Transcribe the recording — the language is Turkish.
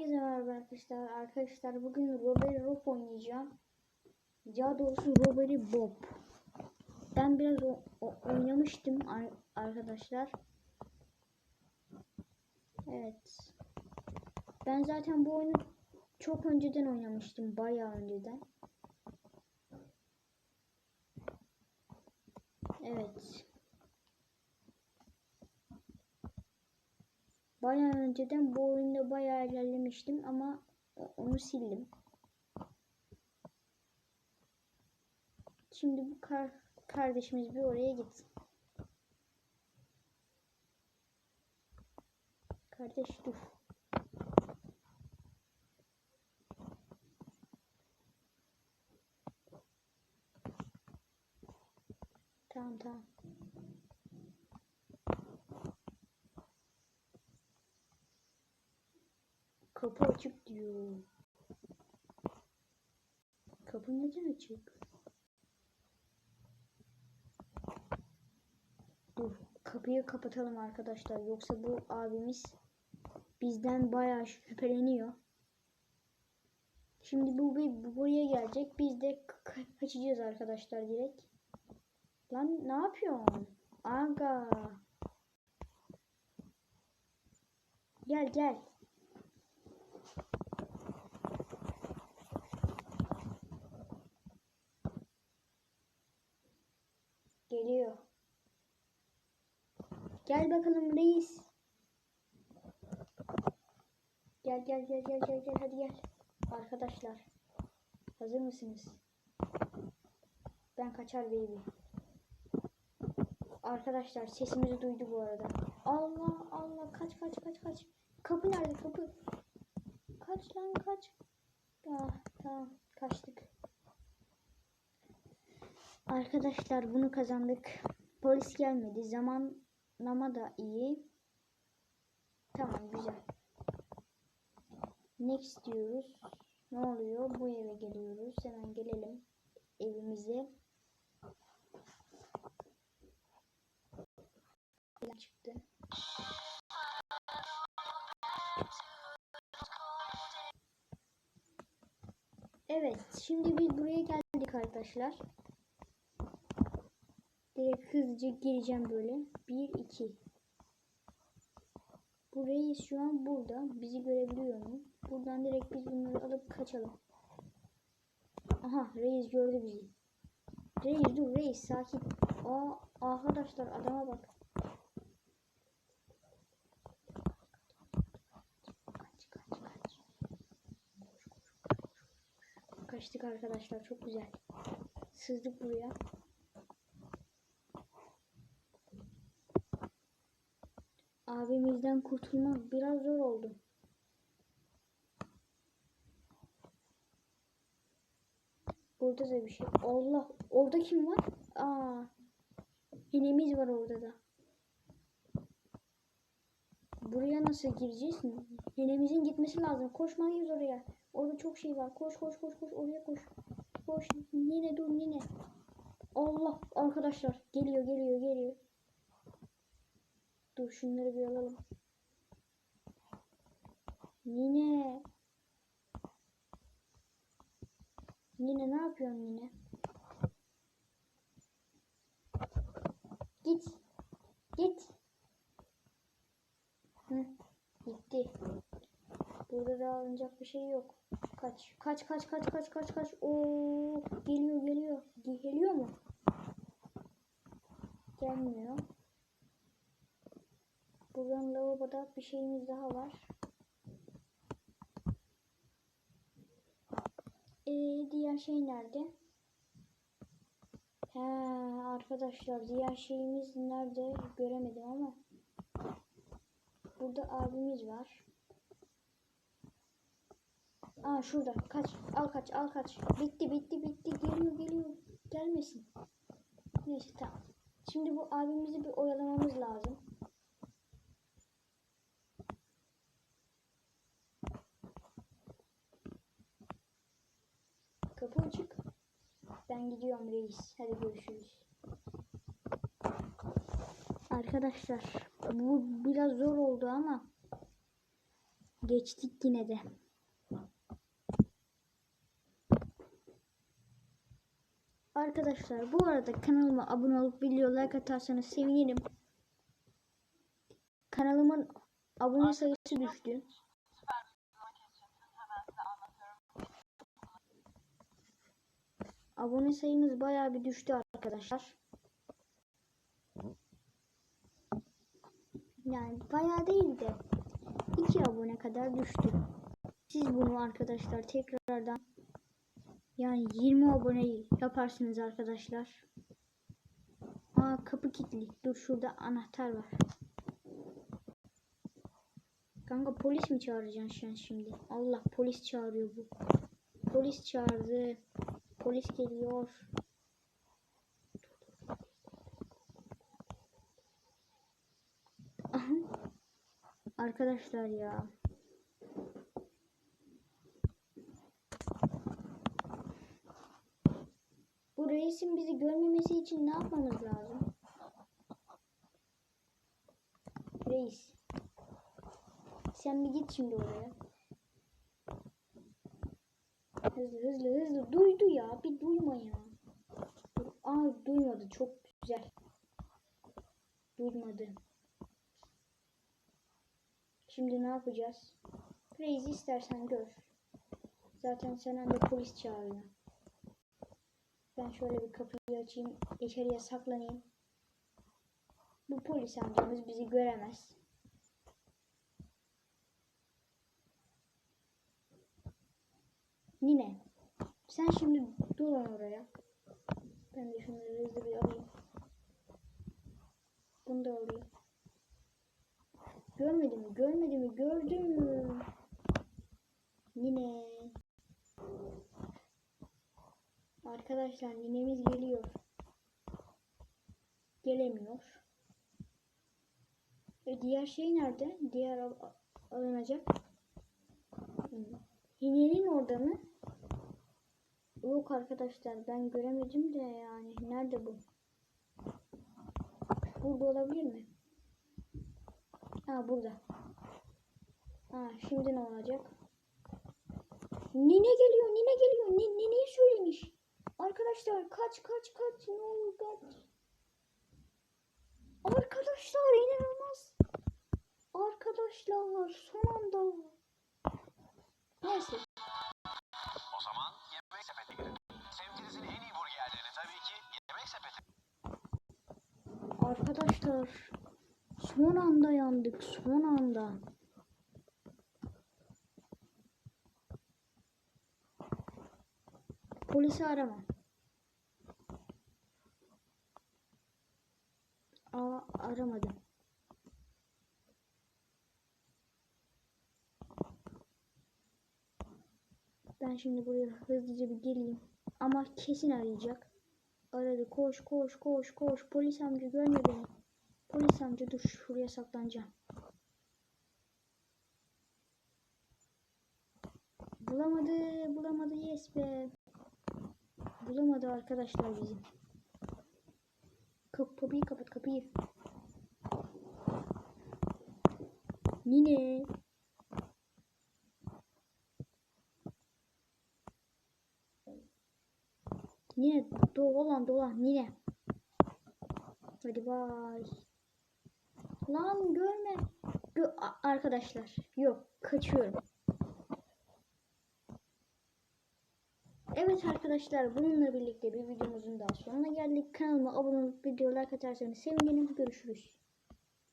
Herkese merhaba arkadaşlar. Arkadaşlar bugün Robert Rob oynayacağım. Ya doğrusu Robert Bob. Ben biraz o, o- oynamıştım ar- arkadaşlar. Evet. Ben zaten bu oyunu çok önceden oynamıştım. Bayağı önceden. Evet. Bayağı önceden bu oyunda bayağı ilerlemiştim ama o- onu sildim. Şimdi bu kar kardeşimiz bir oraya gitsin. Kardeş dur. Tamam tamam. Kapı açık diyor. Kapı neden açık? Dur, kapıyı kapatalım arkadaşlar. Yoksa bu abimiz bizden bayağı şüpheleniyor. Şimdi bu, bu buraya gelecek. Biz de ka- kaçacağız arkadaşlar direkt. Lan ne yapıyorsun? Aga. Gel gel. Geliyor. Gel bakalım reis. Gel gel gel gel gel gel hadi gel. Arkadaşlar. Hazır mısınız? Ben kaçar baby. Arkadaşlar sesimizi duydu bu arada. Allah Allah kaç kaç kaç kaç. Kapı nerede kapı? Kaç lan kaç. Ah, tamam kaçtık. Arkadaşlar bunu kazandık. Polis gelmedi. Zamanlama da iyi. Tamam güzel. Next diyoruz. Ne oluyor? Bu eve geliyoruz. Hemen gelelim evimize. çıktı. Evet, şimdi biz buraya geldik arkadaşlar. Direkt hızlıca gireceğim böyle. 1 2 Burayı şu an burada. Bizi görebiliyor mu? Buradan direkt biz bunları alıp kaçalım. Aha, reis gördü bizi. Reis dur reis sakin. Aa, arkadaşlar adama bak. Kaç kaç kaç. Kaçtık arkadaşlar çok güzel. Sızdık buraya. Abimizden kurtulmak biraz zor oldu. Burada da bir şey. Allah orada kim var? Aa. Hinemiz var orada da. Buraya nasıl gireceğiz? Hinemizin gitmesi lazım. Koşmalıyız oraya. Orada çok şey var. Koş koş koş koş oraya koş. Koş. Nine dur nine. Allah arkadaşlar geliyor geliyor geliyor. Dur şunları bir alalım. Nine. Nine ne yapıyorsun Nine? Git. Git. Hı, gitti. Burada da alınacak bir şey yok. Kaç. Kaç kaç kaç kaç kaç kaç. Oo geliyor geliyor. Geliyor mu? Gelmiyor. Buradan lavaboda bir şeyimiz daha var. Ee, diğer şey nerede? He arkadaşlar diğer şeyimiz nerede göremedim ama burada abimiz var. Aa şurada kaç al kaç al kaç bitti bitti bitti geliyor geliyor gelmesin. Neyse tamam. Şimdi bu abimizi bir oyalamamız lazım. Kapı açık. Ben gidiyorum reis. Hadi görüşürüz. Arkadaşlar bu biraz zor oldu ama Geçtik yine de. Arkadaşlar bu arada kanalıma abone olup video like atarsanız sevinirim. Kanalımın abone sayısı düştü. Abone sayımız bayağı bir düştü arkadaşlar. Yani bayağı değil de 2 abone kadar düştü. Siz bunu arkadaşlar tekrardan yani 20 abone yaparsınız arkadaşlar. Aa kapı kilitli. Dur şurada anahtar var. Kanka polis mi çağıracaksın sen şimdi? Allah polis çağırıyor bu. Polis çağırdı. Polis geliyor. Arkadaşlar ya. Bu reisin bizi görmemesi için ne yapmamız lazım? Reis. Sen bir git şimdi oraya. Hızlı hızlı hızlı. Duydu ya. Bir duyma ya. Aa duymadı. Çok güzel. Duymadı. Şimdi ne yapacağız? Reis istersen gör. Zaten sen de polis çağırıyor. Ben şöyle bir kapıyı açayım. İçeriye saklanayım. Bu polis amcamız bizi göremez. Nine. Sen şimdi dolan oraya. Ben de şunları hızlı bir alayım. Bunu da alayım. Görmedi mi? Görmedi mi? Gördüm mü? Nine. Arkadaşlar ninemiz geliyor. Gelemiyor. E diğer şey nerede? Diğer al alınacak. Ninenin orada mı? Yok arkadaşlar ben göremedim de yani. Nerede bu? Burada olabilir mi? Ha burada. Ha şimdi ne olacak? Nine geliyor, Nine geliyor. Ni, Nine'yi söylemiş. Arkadaşlar kaç kaç kaç ne olur kaç. Arkadaşlar inanılmaz. Arkadaşlar son anda. Arkadaşlar son anda yandık son anda. Polisi arama. Aa aramadım. Ben şimdi buraya hızlıca bir geleyim. Ama kesin arayacak. Aradı. Koş koş koş koş. Polis amca görme beni. Polis amca dur şuraya saklanacağım. Bulamadı. Bulamadı. Yes be. Bulamadı arkadaşlar bizi. Kap kapıyı kapat kapıyı. Nine. Nine dolan dolan Nine. Hadi bay. Lan görme. Gö arkadaşlar yok kaçıyorum. Evet arkadaşlar bununla birlikte bir videomuzun daha sonuna geldik. Kanalıma abone olup videolar katarsanız sevinirim. Görüşürüz.